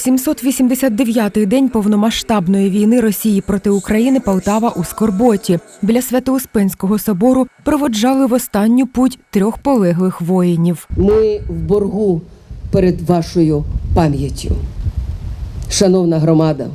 В 789-й день повномасштабної війни Росії проти України Полтава у Скорботі. Біля Свято-Успенського собору проводжали в останню путь трьох полеглих воїнів. Ми в боргу перед вашою пам'яттю. Шановна громада,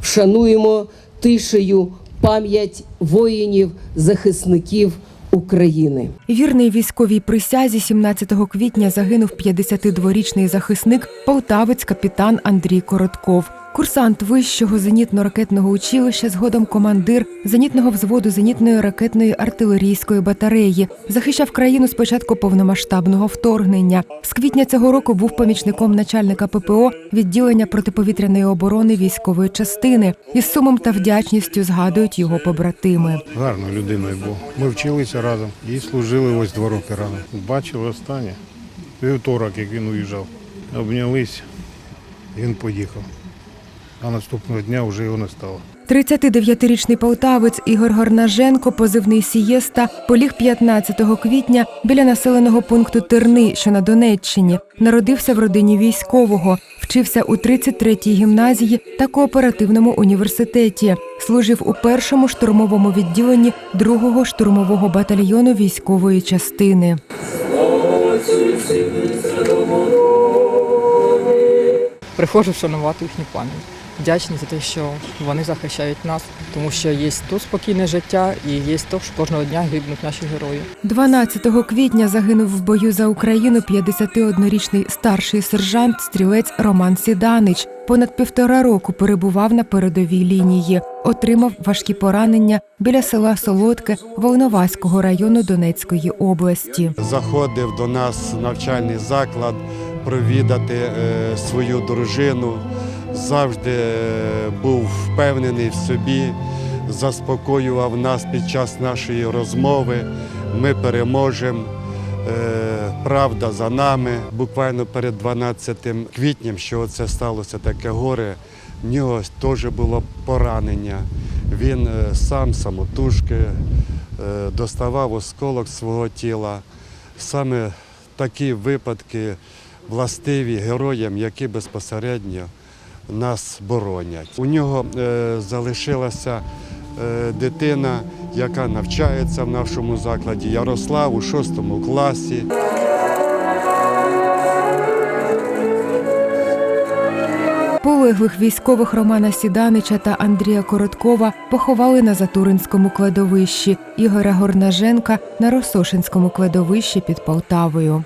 вшануємо тишею пам'ять воїнів, захисників України. Вірний військовій присязі 17 квітня загинув 52-річний захисник полтавець капітан Андрій Коротков. Курсант вищого зенітно-ракетного училища, згодом командир зенітного взводу зенітної ракетної артилерійської батареї, захищав країну з початку повномасштабного вторгнення. З квітня цього року був помічником начальника ППО відділення протиповітряної оборони військової частини. Із сумом та вдячністю згадують його побратими. Гарною людиною був. Ми вчилися разом і служили ось два роки разом. Бачили останнє. Вівторок, як він уїжджав. Обнялись, він поїхав. А наступного дня вже його не стало. 39-річний полтавець Ігор Горнаженко, позивний Сієста, поліг 15 квітня біля населеного пункту Терни, що на Донеччині. Народився в родині військового, вчився у 33-й гімназії та кооперативному університеті. Служив у першому штурмовому відділенні 2-го штурмового батальйону військової частини. приходжу вшанувати їхню пам'ять. Вдячні за те, що вони захищають нас, тому що є то спокійне життя і є то, що кожного дня гибнуть наші герої. 12 квітня загинув в бою за Україну 51-річний старший сержант стрілець Роман Сіданич. Понад півтора року перебував на передовій лінії. Отримав важкі поранення біля села Солодке Волноваського району Донецької області. заходив до нас навчальний заклад провідати е, свою дружину. Завжди е, був впевнений в собі, заспокоював нас під час нашої розмови. Ми переможемо. е, Правда за нами. Буквально перед 12 квітням, що це сталося таке горе, в нього теж було поранення. Він е, сам самотужки доставав осколок свого тіла. Саме такі випадки властиві героям, які безпосередньо нас боронять. У нього е, залишилася е, дитина, яка навчається в нашому закладі, Ярослав у шостому класі. Полеглих військових Романа Сіданича та Андрія Короткова поховали на Затуринському кладовищі, Ігоря Горнаженка на Росошинському кладовищі під Полтавою.